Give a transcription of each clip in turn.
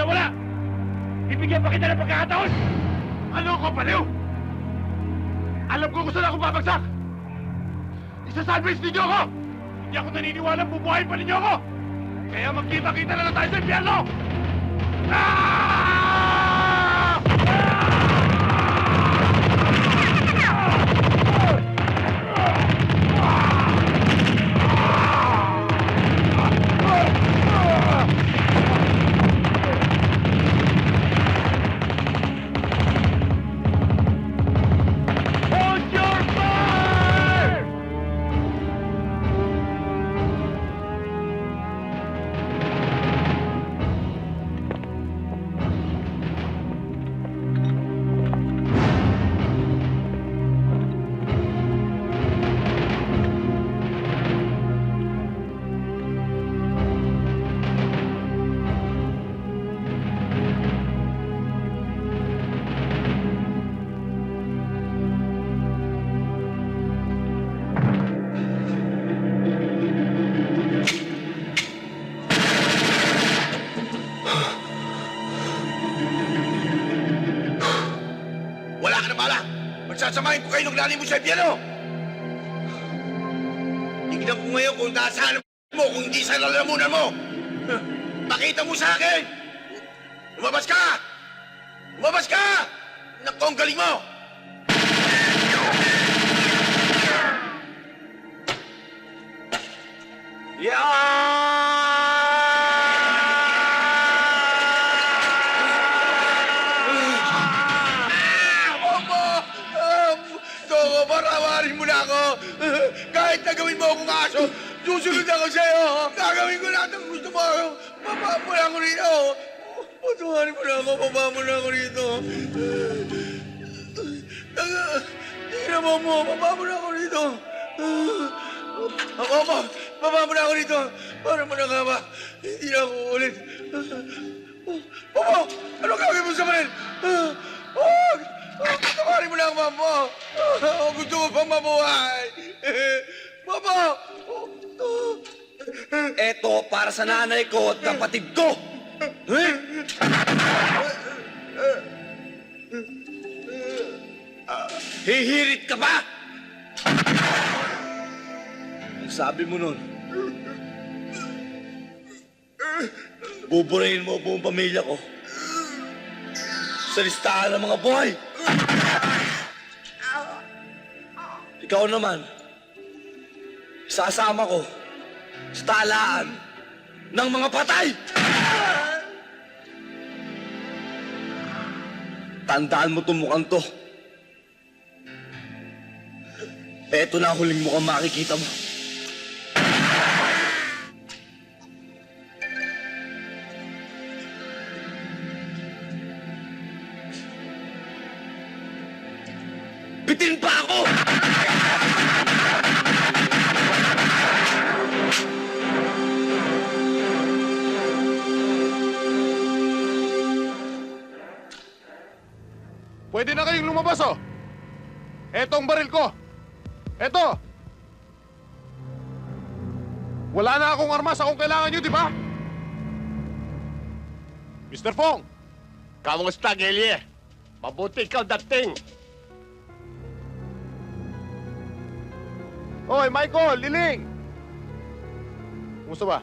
na wala! Bibigyan pa kita ng pagkakataon! Ano ko, paliw? Alam ko kung saan ako babagsak! Isasalvage ninyo ako! Hindi ako naniniwala bubuhayin pa ninyo ako! Kaya magkita-kita na lang tayo sa impyerno! Ah! Magsasamahin ko kayo ng lalim mo sa piano! Tignan ko ngayon kung nasaan mo, kung hindi sa lalamunan mo! Pakita mo sa akin! Lumabas ka! Lumabas ka! Naku, ang galing mo! Ah! Kahit na gawin mo akong aso, susunod ako sa'yo. Gagawin ko lahat ang gusto mo. Baba mo na ako rito. Patuwarin mo na ako. Baba mo na ako rito. Tingnan mo mo. Baba mo na ako rito. Baba, baba mo na ako rito. Para mo na nga ba? Hindi na ako ulit. Baba! Ano gagawin mo sa manin? Huwag! Patawarin mo na ang mama. Ah, Gusto ko pang mabuhay. Eto para sa nanay ko at kapatid ko. Eh? Hihirit ka ba? Ang sabi mo nun, buburahin mo buong pamilya ko sa listahan ng mga buhay. Ikaw naman, sasama ko sa talaan ng mga patay. Tandaan mo itong mukhang to. Eto na huling mukhang makikita mo. Bitin pa ako! Pwede na kayong lumabas, oh! Eto ang baril ko! Eto! Wala na akong armas akong kailangan nyo, di ba? Mr. Fong! Kamusta, Gelie? Mabuti ikaw dating. Oy, Michael! Liling! Kumusta ba?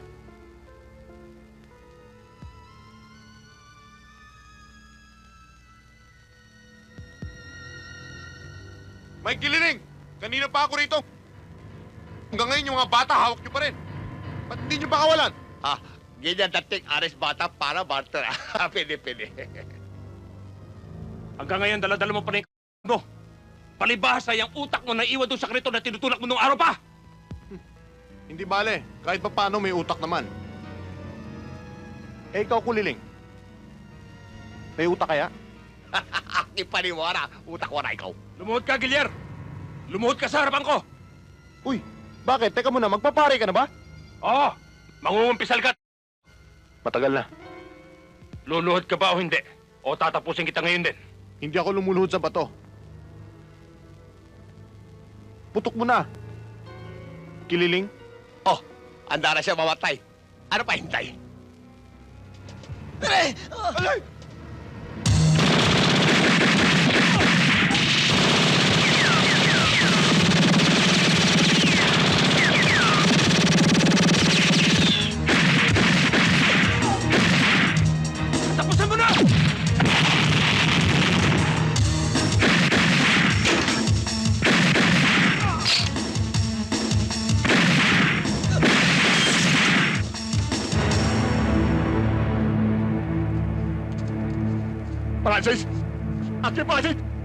Mike Gililing! Kanina pa ako rito. Hanggang ngayon yung mga bata hawak nyo pa rin. Ba't hindi nyo ba kawalan? Ha, ganyan dating ares bata para barter. pwede, pwede. Hanggang ngayon, dala-dala mo pa rin yung mo. Palibhasa yung utak mo na iwan doon sa krito na tinutulak mo nung araw pa. Hindi bale. Kahit pa paano may utak naman. Eh, ikaw kuliling. May utak kaya? Di paniwara. Utak wala ikaw. Lumuhod ka, Gilier. Lumuhod ka sa harapan ko. Uy, bakit? Teka muna, magpapare ka na ba? Oo, mangungumpisal ka. Matagal na. Luluhod ka ba o hindi? O tatapusin kita ngayon din. Hindi ako lumuluhod sa bato. Putok mo na. Kililing? Oh, anda na siya mamatay. Ano pa hintay? Aray! Alay! Francis! Aqui, pra gente!